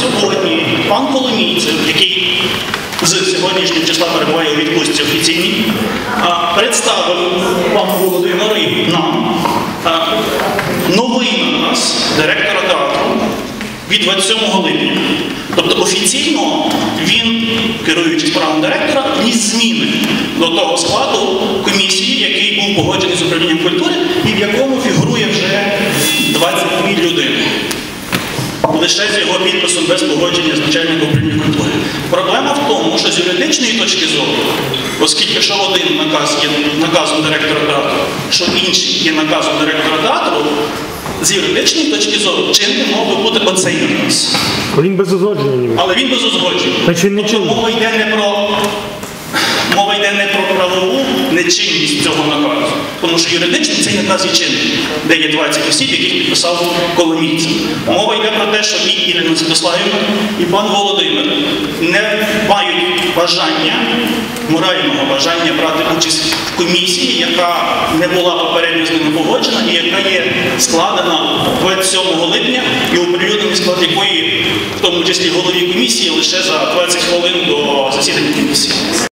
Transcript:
сьогодні пан Коломійцев, який з сьогоднішнього числа перебуває у відпустці офіційній, представив пану Володимиру і нам новий наказ директора театру від 27 липня. Тобто офіційно він, керуючись правом директора, вніс зміни до того складу Лише з його підписом без погодження з начальником управління культури. Проблема в тому, що з юридичної точки зору, оскільки що один наказ є наказом директора театру, що інший є наказом директора театру, з юридичної точки зору чинним мав би бути оцей наказ. Він без узгодження. Але він без узгодження. Тобто мова йде не про мова йде не про правову нечинність цього наказу, тому що юридично цей наказ є чинним, де є 20 осіб, яких підписав Коломійцев. Мова йде про те, що і Ірина Святославівна, і пан Володимир не мають бажання, морального бажання брати участь в комісії, яка не була попередньо з ними погоджена і яка є складена 27 липня і оприлюднений склад якої, в тому числі голові комісії, лише за 20 хвилин до засідання комісії.